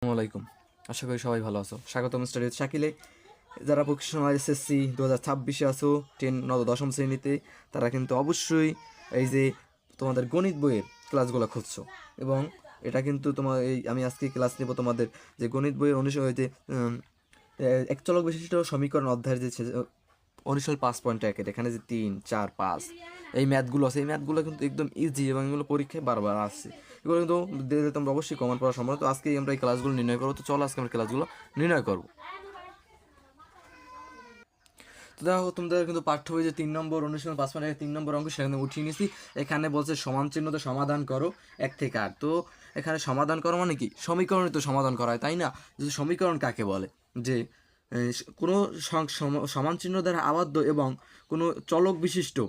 আসসালামু আলাইকুম। আশা করি সবাই ভালো আছো। স্বাগতম স্টাডি শাকিলে। যারা প্রফেশনাল এসএসসি দু হাজার ছাব্বিশে আছো টেন নব দশম শ্রেণীতে তারা কিন্তু অবশ্যই এই যে তোমাদের গণিত বইয়ের ক্লাসগুলো খুঁজছো। এবং এটা কিন্তু তোমার এই আমি আজকে ক্লাস নেব তোমাদের যে গণিত বইয়ের অনুষয় যে উম, এ- এক চলক বিশিষ্ট সমীকরণ অধ্যায়ের যে অনুশীল পাঁচ পয়েন্ট একের এখানে যে তিন, চার, পাঁচ, এই ম্যাথগুলো আছে। এই ম্যাথগুলো কিন্তু একদম ইজি এবং এগুলো পরীক্ষায় বারবার আসছে। এগুলো কিন্তু দিলে তোমরা অবশ্যই কমন পড়া সম্ভব। তো আজকে আমরা এই ক্লাসগুলো নির্ণয় করব। তো চলো আজকে আমরা ক্লাসগুলো নির্ণয় করব। তো দেখো, তোমাদের কিন্তু পাঠ্য বই যে তিন নম্বর অনুশীলন পাঁচ পয়েন্ট তিন নম্বর অঙ্ক সেখানে উঠিয়ে নিয়েছি। এখানে বলছে সমান চিহ্নতে সমাধান করো, এক থেকে আট। তো এখানে সমাধান করো মানে কি? সমীকরণে তো সমাধান করা হয়, তাই না? যে সমীকরণ কাকে বলে? যে কোনো সম- সমান চিহ্ন দ্বারা আবদ্ধ এবং কোনো চলক বিশিষ্ট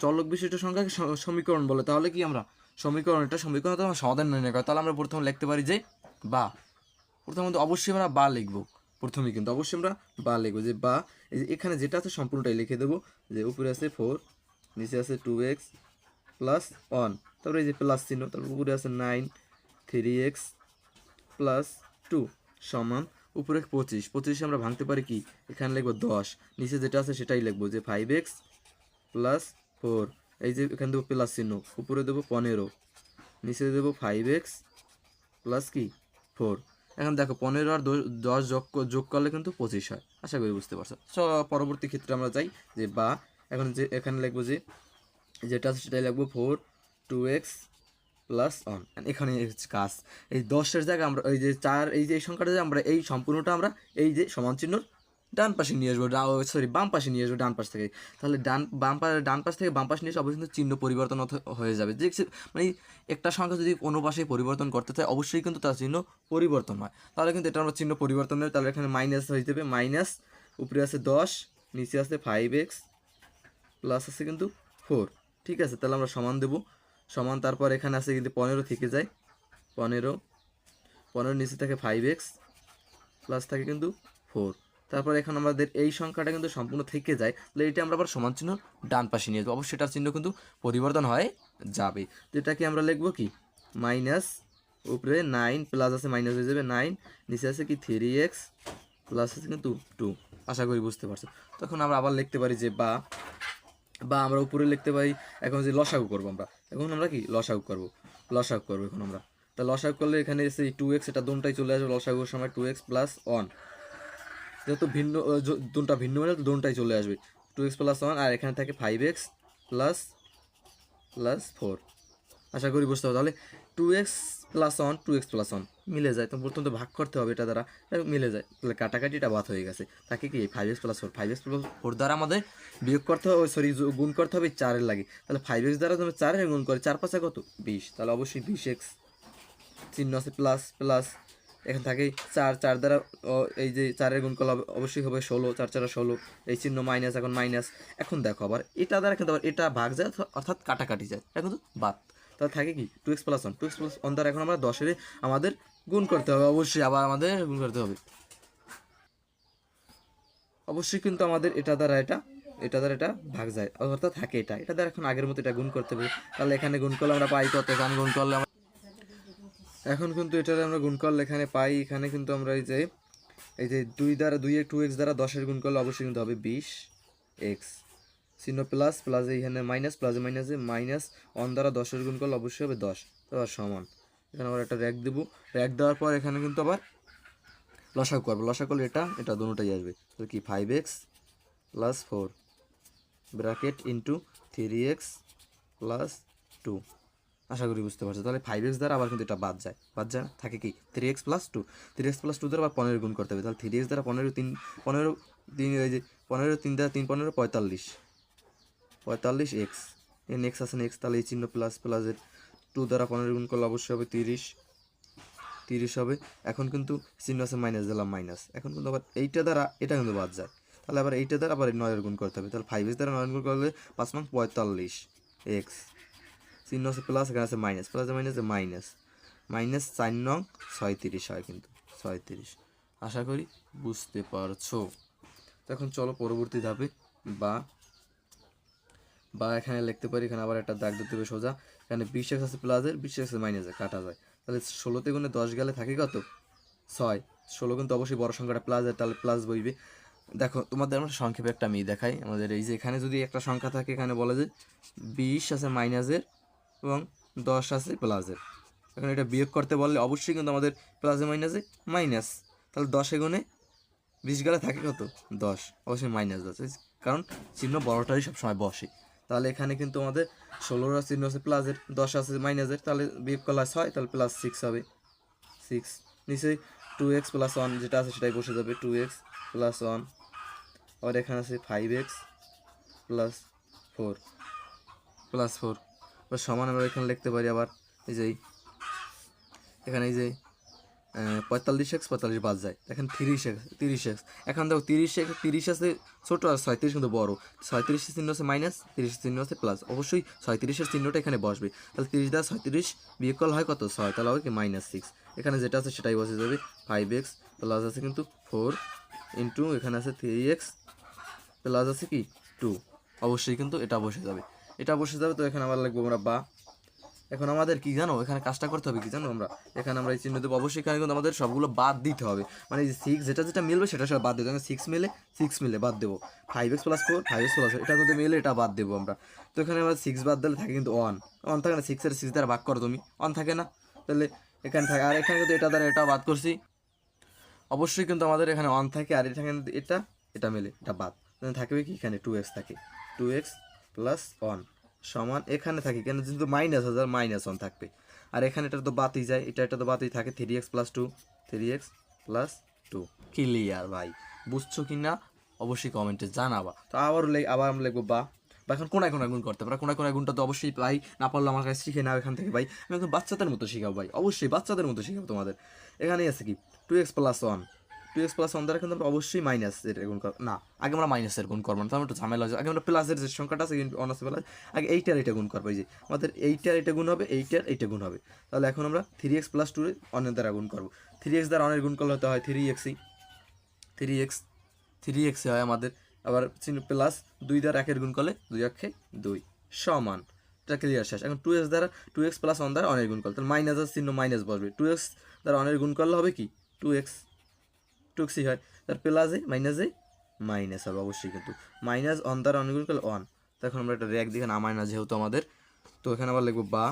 চলক বিশিষ্ট সংখ্যাকে সমীকরণ বলে। তাহলে কি আমরা সমীকরণ, এটা সমীকরণ আমরা সমাধান নির্ণয় করি। তাহলে আমরা প্রথমে লিখতে পারি যে বা। প্রথমত অবশ্যই আমরা বা লিখব। প্রথমে কিন্তু অবশ্যই আমরা বা লিখব যে বা এখানে যেটা আছে সম্পূর্ণটাই লিখে দেবো। যে উপরে আছে ফোর নিচে আছে টু এক্স প্লাস ওয়ান তারপরে এই যে প্লাস চিহ্ন, তারপর উপরে আছে nine three X plus two সমান উপরে পঁচিশ। পঁচিশে আমরা ভাঙতে পারি কি? এখানে লিখব দশ। নিচে যেটা আছে সেটাই লিখব যে ফাইভ এক্স প্লাস ফোর এই যে এখানে দেবো প্লাস চিহ্ন। উপরে দেবো পনেরো। নিচে দেবো ফাইভ এক্স প্লাস কি? ফোর এখন দেখো পনেরো আর দশ- যোগ যোগ করলে কিন্তু পঁচিশ হয়। আশা করি বুঝতে পারছ। চ, পরবর্তী ক্ষেত্রে আমরা চাই যে বা। এখন যে এখানে লিখব যে যেটা আছে সেটাই লিখব four two X plus one এখানে হচ্ছে কাজ। এই দশের জায়গায় আমরা, এই যে চার, এই যে এই সংখ্যাটা যে আমরা, এই সম্পূর্ণটা আমরা এই যে সমান চিহ্নর ডান পাশে নিয়ে আসব। সরি বাম পাশে নিয়ে আসব ডান পাশ থেকে। তাহলে ডান, বাম পা, ডান পাশ থেকে বাম পাশে নিয়ে এসে অবশ্যই চিহ্ন পরিবর্তন হয়ে যাবে। যে মানে একটা সংখ্যা যদি কোনো পাশে পরিবর্তন করতে চায়, অবশ্যই কিন্তু তার চিহ্ন পরিবর্তন হয়। তাহলে কিন্তু এটা আমরা চিহ্ন পরিবর্তন নেই তাহলে এখানে মাইনাস হয়ে যাবে। মাইনাস উপরে আছে দশ, নিচে আছে ফাইভ এক্স প্লাস আছে কিন্তু ফোর ঠিক আছে, তাহলে আমরা সমান দেবো। সমান, তারপর এখানে আছে কিন্তু পনেরো থেকে যায়। পনেরো পনেরো নিচে থাকে ফাইভ এক্স প্লাস থাকে কিন্তু ফোর তারপর এখন আমাদের এই সংখ্যাটা কিন্তু সম্পূর্ণ থেকে যায়। তাহলে এটা আমরা আবার সমান চিহ্ন ডান পাশে নিয়ে যাব অবশ্যই এটার চিহ্ন কিন্তু পরিবর্তন হয়ে যাবে। যেটাকে আমরা লিখব কি? মাইনাস উপরে নাইন প্লাস আছে মাইনাস হয়ে যাবে নাইন নিচে আছে কি থ্রি এক্স প্লাস আছে কিন্তু টু আশা করি বুঝতে পারছ। তখন আমরা আবার লিখতে পারি যে বা বা আমরা উপরে লিখতে পারি, এখন যে লসাগু করব আমরা। এখন আমরা কি? লসাগু করব। লসাগু করব এখন আমরা। তা লসাগু করলে এখানে সেই টু এক্স এটা দোনটাই চলে আসবে। লসাগুর সময় টু এক্স প্লাস ওয়ান যেহেতু ভিন্ন দোনটা ভিন্ন মানে তো দোনটাই চলে আসবে। টু এক্স প্লাস ওয়ান আর এখানে থাকে five X plus plus four আশা করি বুঝতে হবে তাহলে two X plus one two X plus one মিলে যায়। তো প্রথমত ভাগ করতে হবে এটা দ্বারা। মিলে যায়। তাহলে কাটাকাটিটা বাদ হয়ে গেছে। তাকে কি five X plus four five X plus four দ্বারা আমাদের বিয়োগ করতে হবে সরি গুণ করতে হবে চারের লাগে। তাহলে ফাইভ এক্স দ্বারা তুমি চারের গুণ করে, চার পাঁচে কত? বিশ। তাহলে অবশ্যই বিশ এক্স চিহ্ন আছে প্লাস প্লাস এখানে থাকে চার চার দ্বারা এই যে চারের গুণ করলে অবশ্যই হবে ষোলো, চার, চারা ষোলো। এই চিহ্ন মাইনাস এখন মাইনাস এখন দেখো আবার, এটা দ্বারা কিন্তু আবার এটা ভাগ যায় অর্থাৎ- কাটাকাটি যায়। এটা কিন্তু বাদ। তাহলে থাকে কি? Two X plus one two X plus one দ্বারা এখন আমরা দশের আমাদের গুণ করতে হবে, অবশ্যই আবার আমাদের গুণ করতে হবে। অবশ্যই কিন্তু আমাদের এটা দ্বারা এটা এটা দ্বারা এটা ভাগ যায়, অর্থাৎ থাকে এটা। এটা দ্বারা এখন আগের মতো এটা গুণ করতে হবে। তাহলে এখানে গুণ করলে আমরা পাই কত, এখানে গুণ করলে আমরা এখন কিন্তু এটার আমরা গুণ করলে এখানে পাই, এখানে কিন্তু আমরা এই যে এই যে দুই দ্বারা, দুই টু এক্স দ্বারা দশের গুণ করলে অবশ্যই কিন্তু হবে বিশ এক্স চিহ্ন প্লাস প্লাস এখানে মাইনাস প্লাসে মাইনাসে মাইনাস ওয়ান দ্বারা দশের গুণ করলে অবশ্যই হবে দশ সমান। এখানে আবার একটা র্যাক দেবো। র্যাক দেওয়ার পর এখানে কিন্তু আবার লসাগু করব। লসাগু করলে এটা এটা দুটোটাই আসবে। তাহলে কি? Five X plus four bracket into three X plus two আশা করি বুঝতে পারছ। তাহলে ফাইভ এক্স দ্বারা আবার কিন্তু এটা বাদ যায়। বাদ যায়? থাকে কি? Three X plus two three X plus two দ্বারা আবার পনেরো গুণ করতে হবে। তাহলে থ্রি এক্স দ্বারা পনেরো তিন পনেরো তিন, এই যে পনেরো তিন দ্বারা তিন, পনেরো, পঁয়তাল্লিশ। পঁয়তাল্লিশ এক্স এন এক্স আছে এক্স তাহলে এই চিহ্ন প্লাস প্লাসের টু দ্বারা পনেরো গুণ করলে অবশ্যই হবে তিরিশ। তিরিশ হবে। এখন কিন্তু চিহ্ন আছে মাইনাস দিলাম মাইনাস এখন কিন্তু আবার এইটা দ্বারা, এটা কিন্তু বাদ যায়। তাহলে আবার এইটা দ্বারা আবার নয়ের গুণ করতে হবে। তাহলে ফাইভ এক্স দ্বারা নয়ের গুণ করলে পাঁচ নং পঁয়তাল্লিশ এক্স চিহ্ন আছে প্লাস এখানে আছে মাইনাস প্লাস মাইনাসে মাইনাস মাইনাস চার নং ছয়ত্রিশ হয় কিন্তু, ছয়ত্রিশ। আশা করি বুঝতে পারছ। এখন চলো পরবর্তী ধাপে বা বা এখানে লিখতে পারি, এখানে আবার একটা দাগ দিতে হবে সোজা। এখানে বিশ এক্স আছে প্লাসের বিশ এক্স মাইনাসে কাটা যায়। তাহলে ষোলোতে গুণে দশ গেলে থাকে কত? ছয়। ষোলো কিন্তু অবশ্যই বড় সংখ্যাটা প্লাস তাহলে প্লাস বইবে। দেখো, তোমাদের আমরা সংক্ষেপে একটা আমি দেখাই। আমাদের এই যে এখানে যদি একটা সংখ্যা থাকে, এখানে বলে যে বিশ আছে মাইনাসের এবং দশ আছে প্লাসের এখন এটা বিয়োগ করতে বললে অবশ্যই কিন্তু আমাদের প্লাসে মাইনাসে মাইনাস তাহলে দশে গুণে বিশ গেলে থাকে কত? দশ। অবশ্যই মাইনাস দশ। কারণ চিহ্ন বড়টাই সবসময় বসে। তাহলে এখানে কিন্তু আমাদের ষোলোর চিহ্ন আছে প্লাসের দশ আছে মাইনাসের তাহলে বিয়োগ করলে ছয়, তাহলে প্লাস সিক্স হবে। সিক্স নিশ্চয়ই টু এক্স প্লাস ওয়ান যেটা আছে সেটাই বসে যাবে টু এক্স প্লাস ওয়ান আবার এখানে আছে five X plus four plus four বা সমান আমরা এখানে লিখতে পারি আবার, এই যে, এখানে এই যে পঁয়তাল্লিশ এক্স, পঁয়তাল্লিশ বাদ যায়। এখন তিরিশ এক্স তিরিশ এক্স। এখন দেখো তিরিশ এক্স, তিরিশ আছে ছোটো আর ছয়ত্রিশ কিন্তু বড়। ছয়ত্রিশের চিহ্ন আছে মাইনাস তিরিশের চিহ্ন আছে প্লাস অবশ্যই ছয়ত্রিশের চিহ্নটা এখানে বসবে। তাহলে তিরিশ দ্বারা ছয়ত্রিশ বিয়োগ করলে হয় কত? ছয়। তাহলে হবে কি? মাইনাস সিক্স এখানে যেটা আছে সেটাই বসে যাবে। ফাইভ এক্স প্লাস আছে কিন্তু ফোর ইন্টু এখানে আছে থ্রি এক্স প্লাস আছে কি? টু অবশ্যই কিন্তু এটা বসে যাবে। এটা বসে যাবে তো এখানে আবার লাগবে আমরা বা। এখন আমাদের কি জানো? এখানে কাজটা করতে হবে কি জানো আমরা? এখানে আমরা এই চিহ্ন দেবো। অবশ্যই এখানে কিন্তু আমাদের সবগুলো বাদ দিতে হবে। মানে সিক্স যেটা যেটা মিলবে সেটা সব বাদ দিতে হবে সিক্স মিলে সিক্স মিলে বাদ দেবো। Five X plus four five X plus এটা কিন্তু মিলে এটা বাদ দেবো আমরা। তো এখানে আমরা সিক্স বাদ দিলে থাকে কিন্তু ওয়ান ওয়ান থাকে না সিক্সের সিক্স দ্বারা ভাগ করো তুমি। ওয়ান থাকে না? তাহলে এখানে থাকে, আর এখানে কিন্তু এটা দ্বারা এটা বাদ করছি। অবশ্যই কিন্তু আমাদের এখানে ওয়ান থাকে, আর এখানে এটা এটা মেলে এটা বাদ। থাকবে কি? এখানে টু এক্স থাকে। টু এক্স প্লাস ওয়ান সমান এখানে থাকে কেন? যেহেতু মাইনাস হাজার মাইনাস ওয়ান থাকবে। আর এখানে এটা তো বাতি যায়, এটা এটা তো বাতি থাকে three X plus two three X plus two clear ভাই। বুঝছ কি না? অবশ্যই কমেন্টে জানাবা। তো আবার আবার আমরা লিখব বা। বা এখন কোনায় কোনায় গুণ করতে পারে। কোনায় কোনায় গুণটা তো অবশ্যই ভাই না পারলে আমার কাছে শিখে নাও এখান থেকে, ভাই। আমি এখন বাচ্চাদের মতো শিখাবো, ভাই। অবশ্যই বাচ্চাদের মতো শিখাবো তোমাদের। এখানেই আছে কি? Two X plus one two X plus one দ্বারা কিন্তু আমরা অবশ্যই মাইনাসের গুণ করব। না, আগে আমরা মাইনাসের গুণ করব না, তাহলে একটু ঝামেলা হয়ে আগে আমরা প্লাসের যে সংখ্যাটা আছে অন আছে প্লাস আগে এইটার এটা গুণ করব, এই যে আমাদের এইটার এটা গুণ হবে, এইটার এইটা গুণ হবে। তাহলে এখন আমরা থ্রি এক্স প্লাস টু অনের দ্বারা গুণ করব। থ্রি এক্স দ্বারা অনের গুণ করলে হতে হয় থ্রি এক্সই থ্রি এক্স থ্রি এক্স হয় আমাদের, আবার চিহ্ন প্লাস দুই দ্বারা একের গুণ করলে দুই অক্ষে দুই, সমান। এটা ক্লিয়ার শেষ। এখন টু এক্স দ্বারা টু এক্স প্লাস ওয়ান দ্বারা অনের গুণ করলে, তাহলে মাইনাসের চিহ্ন মাইনাস বসবে। টু এক্স দ্বারা অনের গুণ করলে হবে কি? টু এক্স টু এক্সই হয়। তার প্লাসে মাইনাসে মাইনাস হবে অবশ্যই কিন্তু। মাইনাস ওয়ান দ্বারা করলে ওয়ান তখন আমরা একটা র্যাক দিকে নামাই না যেহেতু আমাদের। তো এখানে আবার লিখব বা।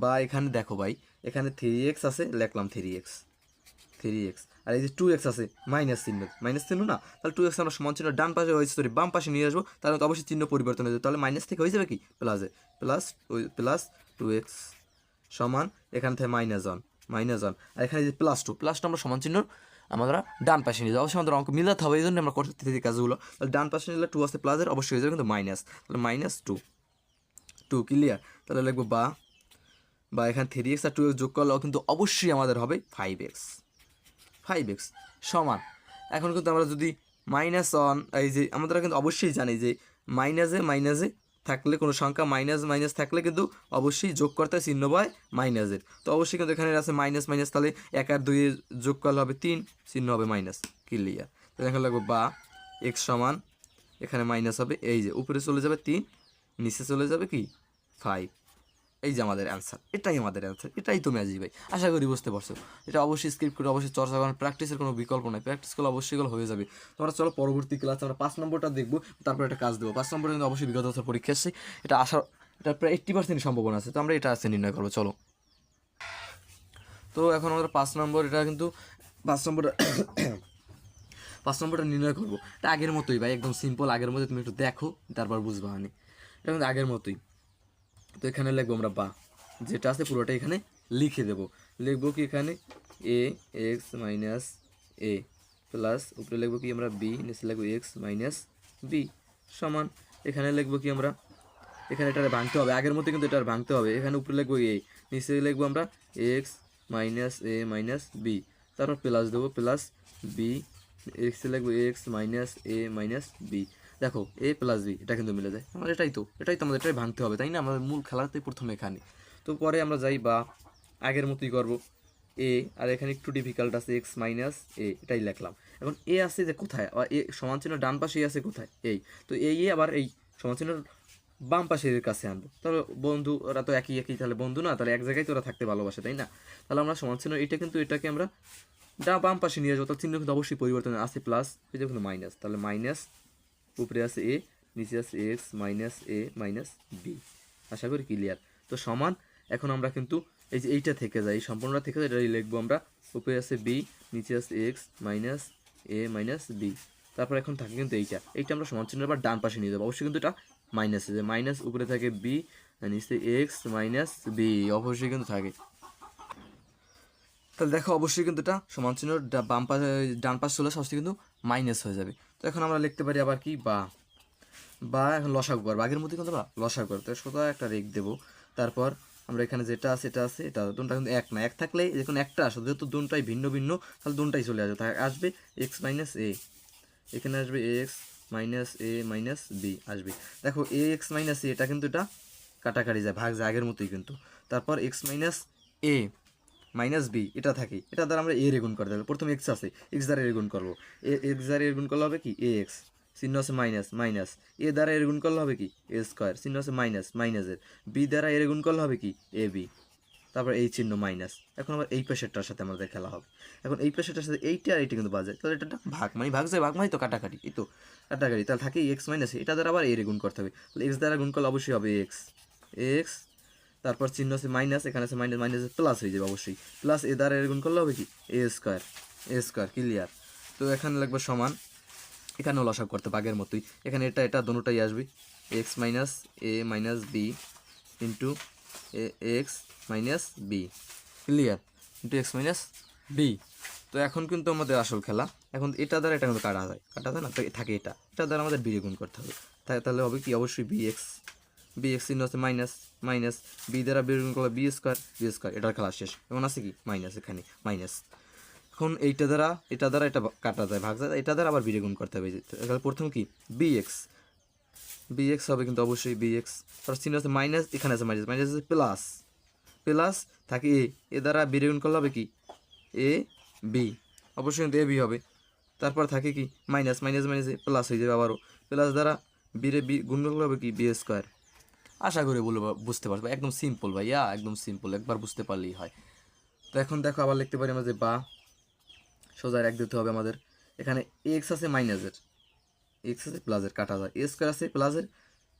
বা এখানে দেখো ভাই, এখানে থ্রি এক্স আছে, লিখলাম থ্রি এক্স থ্রি এক্স আর এই যে টু এক্স আছে মাইনাস চিহ্ন। মাইনাস চিহ্ন না? তাহলে টু এক্স আমরা সমান চিহ্ন ডান পাশে হয়েছে সরি বাম পাশে নিয়ে আসব। তাহলে তো অবশ্যই চিহ্ন পরিবর্তন হয়ে যাবে। তাহলে মাইনাস থেকে হয়ে যাবে কি? প্লাসে প্লাস প্লাস টু এক্স সমান, এখান থেকে মাইনাস ওয়ান মাইনাস ওয়ান আর এখানে যে প্লাস টু প্লাস টু আমরা সমান চিহ্ন আমরা ডান পাশে নিয়ে যাব অবশ্যই আমাদের অঙ্ক মিলাতে হবে এই জন্য আমরা করতে থাকি কাজগুলো। তাহলে ডান পাশে নিলে টু আসতে প্লাসের অবশ্যই হয়ে যাবে কিন্তু মাইনাস তাহলে মাইনাস টু টু ক্লিয়ার তাহলে লিখব বা বা এখানে থ্রি এক্স আর টু এক্স যোগ করলেও কিন্তু অবশ্যই আমাদের হবে ফাইভ এক্স ফাইভ এক্স সমান। এখন কিন্তু আমরা যদি মাইনাস ওয়ান এই যে আমরা কিন্তু অবশ্যই জানি যে মাইনাসে মাইনাসে থাকলে, কোনো সংখ্যা মাইনাস মাইনাস থাকলে কিন্তু অবশ্যই যোগ করতে হয় চিহ্ন পায় মাইনাসের তো অবশ্যই কিন্তু এখানে আছে মাইনাস মাইনাস তাহলে এক আর দুই যোগ করলে হবে তিন, চিহ্ন হবে মাইনাস ক্লিয়ার তাহলে এখানে লাগবে বা এক্স সমান, এখানে মাইনাস হবে, এই যে, উপরে চলে যাবে তিন, নিচে চলে যাবে কি? ফাইভ এই যে আমাদের অ্যান্সার এটাই আমাদের অ্যান্সার এটাই তো ম্যাজিক ভাই, আশা করি বুঝতে পারছ। এটা অবশ্যই স্ক্রিপ্ট করে, অবশ্যই চর্চা করার প্র্যাকটিসের কোনো বিকল্প নাই। প্র্যাকটিস করলে অবশ্যই এগুলো হয়ে যাবে। তোমরা চলো পরবর্তী ক্লাসে আমরা পাঁচ নম্বরটা দেখব, তারপর একটা কাজ দেবো। পাঁচ নম্বরে কিন্তু অবশ্যই বিগত বছর পরীক্ষা এসছে। এটা আসার এটা প্রায় এইট্টি পার্সেন্ট সম্ভাবনা আছে। তো আমরা এটা আছে নির্ণয় করব, চলো। তো এখন আমাদের পাঁচ নম্বর, এটা কিন্তু পাঁচ নম্বরটা পাঁচ নম্বরটা নির্ণয় করব। এটা আগের মতোই ভাই, একদম সিম্পল আগের মতোই তুমি একটু দেখো, তারপর বুঝবা আমি এটা কিন্তু আগের মতোই। তো এখানে লিখব আমরা বা। যেটা আছে পুরোটা এখানে লিখে দেব। লিখব কি এখানে? A X minus A plus উপরে লিখব কি আমরা বি নিচে লিখব এক্স মাইনাস বি সমান। এখানে লিখব কি আমরা? এখানে এটা ভাঙতে হবে। আগের মতো কিন্তু এটা ভাঙতে হবে। এখানে উপরে লিখব এ নিচে লিখব আমরা X minus A minus B তারপর প্লাস দেবো প্লাস বি এক্সে লিখব X minus A minus B দেখো এ প্লাস বি এটা কিন্তু মিলে যায়। আমার এটাই তো এটাই তো আমাদের এটাই ভাঙতে হবে, তাই না? আমাদের মূল খেলাতেই প্রথমে এখানে। তো পরে আমরা যাই বা আগের মতোই করব। এ আর এখানে একটু ডিফিকাল্ট আছে এক্স মাইনাস এ এটাই লিখলাম। এখন এ আছে যে কোথায়? এ সমান চিহ্ন ডান পাশে আছে কোথায়? এই। তো এই আবার এই সমান চিহ্ন বাম পাশে এর কাছে আনব। তাহলে বন্ধু, ওরা তো একই একই, তাহলে বন্ধু না? তাহলে এক জায়গায় তো ওরা থাকতে ভালোবাসে, তাই না? তাহলে আমরা সমান চিহ্ন, এটা কিন্তু এটাকে আমরা ডা বাম পাশে নিয়ে যাব। তাহলে চিহ্ন কিন্তু অবশ্যই পরিবর্তন আছে প্লাস কিন্তু মাইনাস তাহলে মাইনাস উপরে আছে এ, নিচে আছে X, minus A, minus B. আশা করি ক্লিয়ার তো সমান, এখন আমরা কিন্তু এই যে এইটা থেকে যাই, এই সম্পূর্ণটা থেকে যায় এটাই লিখব আমরা। উপরে আছে বি, নিচে আছে X, minus A, minus B. তারপর এখন থাকে কিন্তু এইটা। এইটা আমরা সমান চিহ্ন আবার ডান পাশে নিয়ে যাব। অবশ্যই কিন্তু এটা মাইনাস যে মাইনাস উপরে থাকে বি নিচে এক্স, মাইনাস বি, অবশ্যই কিন্তু থাকে। তাহলে দেখো, অবশ্যই কিন্তু এটা সমান চিহ্ন বাম পাশে ডান পাশে চলে সবচেয়ে কিন্তু মাইনাস হয়ে যাবে। তো এখন আমরা লিখতে পারি আবার কি? বা। বা এখন লসাগু করব। আগের মধ্যে কিন্তু আমরা লসাগু করব। তো সোজা একটা রেখ দেবো। তারপর আমরা এখানে যেটা আছে, এটা আছে, এটা দুটা কিন্তু এক না। এক থাকলে যখন একটা আসে। যেহেতু দুটাই ভিন্ন ভিন্ন, তাহলে দুটাই চলে আসবে। আসবে এক্স মাইনাস এ এখানে আসবে X minus A minus B আসবে। দেখো এ এক্স মাইনাস এ এটা কিন্তু এটা কাটাকাটি যায়, ভাগ যায় আগের মতোই কিন্তু। তারপর X minus A minus B, এটা থাকে। এটা দ্বারা আমরা এ রেগুন করতে হবে প্রথমে এক্স আছে এক্স দ্বারা এর গুণ করব। এ এক্স দ্বারা এর গুণ করলে হবে কি? এ এক্স চিহ্ন আছে মাইনাস মাইনাস। এ দ্বারা এর গুণ করলে হবে কি? A square. চিহ্ন আছে মাইনাস মাইনাসের বি দ্বারা এর গুণ করলে হবে কি? A B. তারপর এই চিহ্ন মাইনাস। এখন আবার এই পেশেরটার সাথে আমাদের খেলা হবে। এখন এই পেশেরটার সাথে এইটা আর এইটা কিন্তু বাজে। তাহলে এটা ভাগ মানে ভাগ যায়, ভাগ মানে তো কাটাকাটি। এই তো, কাটাকাটি। তাহলে থাকে এক্স মাইনাস এটা দ্বারা আবার এর গুণ করতে হবে। তাহলে এক্স দ্বারা গুণ করলে অবশ্যই হবে এক্স এক্স তারপর চিহ্ন আছে মাইনাস এখানে আছে মাইনাস মাইনাস প্লাস হয়ে যাবে অবশ্যই। প্লাস এ দ্বারা এর গুণ করলে হবে কি? A square A square clear তো এখানে লাগবে সমান। এখানেও লসাগ করতে বাঘের মতোই। এখানে এটা এটা দুটোটাই আসবে। X minus A minus B into X minus B clear into X minus B তো এখন কিন্তু আমাদের আসল খেলা। এখন এটা দ্বারা এটা কিন্তু কাটা যায়। কাটা যায় না? থাকে এটা। এটা দ্বারা আমাদের বি গুণ করতে হবে। তাহলে হবে কি? অবশ্যই বি এক্স বি এক্স চিহ্ন আছে মাইনাস মাইনাস বি দ্বারা বি করলে বি স্কোয়ার বি স্কোয়ার এটার খেলা শেষ। এমন আছে কি? মাইনাস এখানে মাইনাস এখন এইটা দ্বারা, এটা দ্বারা এটা কাটা যায়, ভাগ যায়, এটা দ্বারা আবার বিরে করতে হবে। তাহলে প্রথম কি? বি এক্স বি এক্স হবে কিন্তু অবশ্যই বি এক্স তারপর চিহ্ন আছে মাইনাস এখানে আছে মাইনাস মাইনাস আছে প্লাস প্লাস থাকে এ এ দ্বারা বিরে করলে হবে কি? এ বি অবশ্যই কিন্তু এ বি হবে। তারপর থাকে কি? মাইনাস মাইনাস মাইনাস প্লাস হয়ে যাবে আবারও। প্লাস দ্বারা বিরে বি গুণ করলে হবে কি? বি স্কোয়ার আশা করি বলব, বুঝতে পারবে একদম সিম্পল ভাইয়া, একদম সিম্পল একবার বুঝতে পারলেই হয়। তো এখন দেখো, আবার লিখতে পারি আমরা যে বা, সোজা এক দিতে হবে আমাদের। এখানে এক্স আছে মাইনাসের এক্স আছে প্লাসের কাটা যায়। স্কোয়ার আছে প্লাসের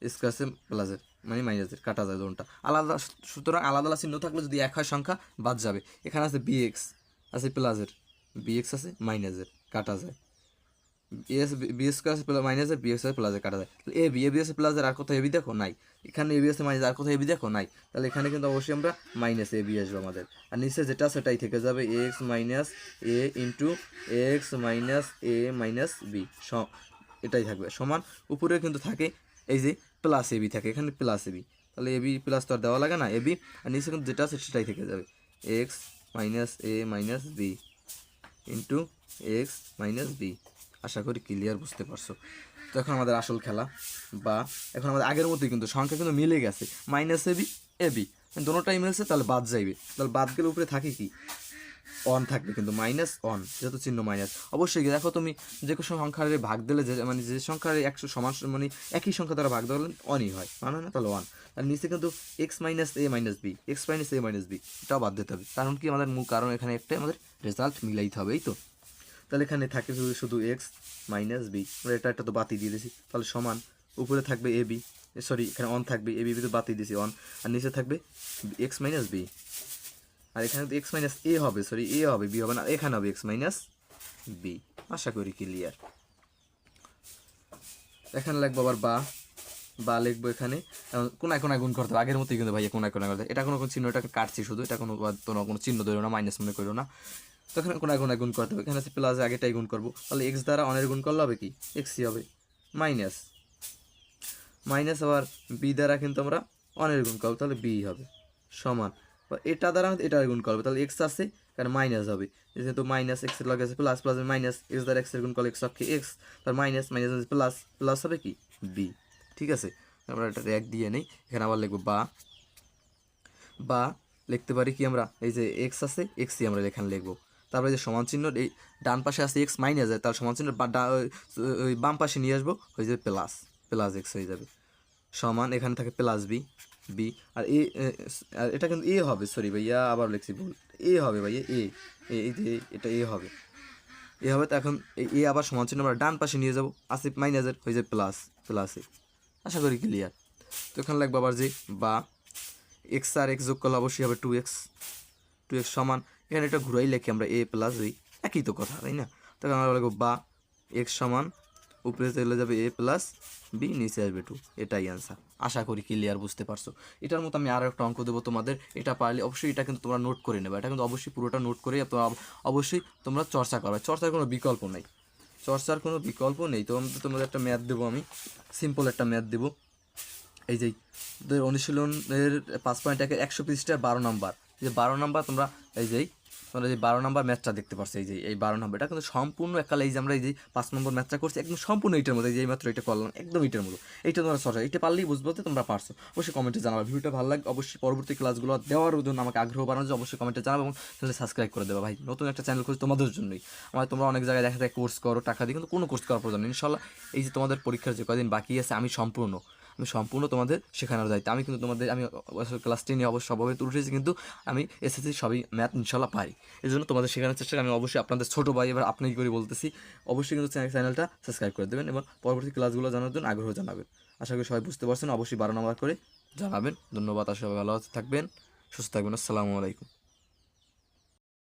স্কোয়ার আছে প্লাসের মানে মাইনাসের কাটা যায় দোনটা আলাদা, সুতরাং আলাদা আলাদা চিহ্ন থাকলে যদি এক হয় সংখ্যা, বাদ যাবে। এখানে আছে বি এক্স আছে প্লাসের বি এক্স আছে মাইনাসের কাটা যায়। এস বি স্কোয়ার আছে মাইনাসের বি আছে প্লাসের কাটা যায়। তাহলে এ বি এ বি আছে প্লাসের আর কোথাও এবি দেখো? নাই। এখানে এ বি আছে মাইনাস আর কোথাও এবি দেখো? নাই। তাহলে এখানে কিন্তু অবশ্যই আমরা মাইনাস এ বি আসবে আমাদের। আর নিচে যেটা, সেটাই থেকে যাবে x minus a into x minus a minus b এটাই থাকবে। সমান উপরে কিন্তু থাকে, এই যে প্লাস এবি থাকে, এখানে প্লাস এবি তাহলে এবি প্লাস তো আর দেওয়া লাগে না এবি আর নিচে কিন্তু যেটা আছে, সেটাই থেকে যাবে। X minus a minus b into x minus b আশা করি ক্লিয়ার বুঝতে পারছ। তো এখন আমাদের আসল খেলা, বা এখন আমাদের আগের মতোই কিন্তু সংখ্যা কিন্তু মিলে গেছে। মাইনাস এবি এবি দোনোটাই মিলছে, তাহলে বাদ যাইবে। তাহলে বাদ গেলে উপরে থাকে কি? অন থাকবে কিন্তু মাইনাস অন যেহেতু চিহ্ন মাইনাস অবশ্যই দেখো তুমি, যে কোনো সংখ্যার ভাগ দিলে যে মানে যে সংখ্যার একশো সমান মানে একই সংখ্যা দ্বারা ভাগ দিলে অনই হয়। মানে না, তাহলে ওয়ান আর নিচে কিন্তু x minus a minus b x minus a minus b এটাও বাদ দিতে হবে। কারণ কি আমাদের মূল কারণ এখানে একটাই, আমাদের রেজাল্ট মিলাইতে হবে, এই তো। তাহলে এখানে থাকে শুধু এক্স মাইনাস বি এটা একটা তো বাতি দিয়ে দিয়েছি। তাহলে সমান, উপরে থাকবে এ বি সরি এখানে অন থাকবে এ বি তো বাতি দিয়েছি অন আর নিচে থাকবে এক্স মাইনাস বি আর এখানে তো এক্স মাইনাস এ হবে সরি এ হবে বি হবে না, এখানে হবে এক্স মাইনাস বি আশা করি ক্লিয়ার এখানে লাগবো আবার বা বা লিখব এখানে। কোনায় কোনায় গুণ করতে হবে, আগের মতোই কিন্তু ভাইয়া কোনায় কোনায় করতে। এটা কোনো চিহ্ন এটাকে কাটছি শুধু, এটা কোনো কোনো চিহ্ন ধরো না মাইনাস মনে করো না। তো এখানে কোনায় কোনায় গুণ করতে হবে। এখানে আছে প্লাস আগেটাই গুণ করব। তাহলে এক্স দ্বারা অনের গুণ করলে হবে কি? এক্সই হবে। মাইনাস মাইনাস আবার বি দ্বারা কিন্তু আমরা অনের গুণ করব। তাহলে বি হবে। সমান। এটা দ্বারা এটা গুণ করবে। তাহলে এক্স আছে কারণ মাইনাস হবে। যেহেতু মাইনাস এক্সের লগে আছে প্লাস প্লাস মাইনাস এক্স দ্বারা এক্সের গুণ করলে এক্স অক্ষে এক্স তার মাইনাস মাইনাস প্লাস প্লাস হবে কি? বি ঠিক আছে? আমরা এটা এক দিয়ে নেই। এখানে আবার লিখব বা। বা লিখতে পারি কি আমরা? এই যে এক্স আছে এক্সই আমরা এখানে লিখব। তারপরে যে সমান চিহ্ন, এই ডান পাশে আছে এক্স মাইনাস যায় তার সমান চিহ্ন ওই- বাম পাশে নিয়ে আসব হয়ে যাবে প্লাস প্লাস এক্স হয়ে যাবে। সমান, এখানে থাকে প্লাস বি বি আর এ আর এটা কিন্তু এ হবে সরি ভাইয়া, আবার লিখছি ভুল। এ হবে ভাইয়া এ এটা এ হবে। এ হবে, তো এখন এ আবার সমান চিহ্ন, আমরা ডান পাশে নিয়ে যাব আসে মাইনাসের হয়ে যায় প্লাস প্লাসে আশা করি ক্লিয়ার তো এখানে লাগবে আবার যে বা এক্স আর এক্স যোগ করলে অবশ্যই হবে টু এক্স টু এক্স সমান। এখানে এটা ঘুরাই লেখি আমরা এ প্লাস ওই একই তো কথা, তাই না? তখন আমরা লাগবো বা এক্স সমান, উপরে চলে যাবে এ প্লাস বি নিচে আসবে টু এটাই অ্যান্সার আশা করি ক্লিয়ার বুঝতে পারছ। এটার মতো আমি আরও একটা অঙ্ক দেবো তোমাদের। এটা পারলে অবশ্যই এটা কিন্তু তোমরা নোট করে নেবে। এটা কিন্তু অবশ্যই পুরোটা নোট করে তোমরা অবশ্যই তোমরা চর্চা করবে। চর্চার কোনো বিকল্প নেই। চর্চার কোনো বিকল্প নেই। তো তোমাদের একটা ম্যাথ দেবো আমি। সিম্পল একটা ম্যাথ দেবো। এই যে অনুশীলনের পাঁচ পয়েন্ট একের একশো পৃষ্ঠার বারো নাম্বার যে বারো নাম্বার তোমরা এই যে তোমরা যে বারো নম্বর ম্যাথটা দেখতে পাচ্ছ এই যে, এই বারো নাম্বার, এটা কিন্তু সম্পূর্ণ একালে এই যে আমরা এই যে পাঁচ নম্বর ম্যাথটা করছি, একদম সম্পূর্ণ এইটার মধ্যে যে মাত্র এটা করলাম, একদম এইটার মতো। এইটা তোমরা সরকার এটা পারলেই বুঝব যে তোমরা পারছ। অবশ্যই কমেন্টে জানাবে, ভিডিওটা ভালো লাগে অবশ্যই পরবর্তী ক্লাসগুলো দেওয়ার জন্য আমাকে আগ্রহ যায় অবশ্যই কমেন্টে জানাবে এবং চ্যানেলে সাবস্ক্রাইব করে দেবে। ভাই, নতুন একটা চ্যানেল খুঁজে তোমাদের জন্যই। আমার তোমরা অনেক জায়গায় দেখা যায় কোর্স করো, টাকা দিয়ে কিন্তু কোনো কোর্স করার প্রয়োজন নেই। ইনশাল্লাহ এই যে তোমাদের পরীক্ষার যে কদিন বাকি আছে, আমি সম্পূর্ণ। আমি সম্পূর্ণ তোমাদের শেখানোর দায়িত্ব। আমি কিন্তু তোমাদের, আমি ক্লাস টেনে অবশ্য সবাই উঠেছি কিন্তু আমি এসএসসি সবই ম্যাথ ইনশাল্লাহ পারি। এই জন্য তোমাদের শেখানোর চেষ্টা। আমি অবশ্যই আপনাদের ছোটো ভাই, এবার আপনি কী করে বলতেছি, অবশ্যই কিন্তু চ্যানেলটা সাবস্ক্রাইব করে দেবেন এবং পরবর্তী ক্লাসগুলো জানার জন্য আগ্রহ জানাবেন। আশা করি সবাই বুঝতে পারছেন, অবশ্যই বারো নম্বর করে জানাবেন। ধন্যবাদ সবাই ভালো থাকবেন, সুস্থ থাকবেন, আসসালামু আলাইকুম।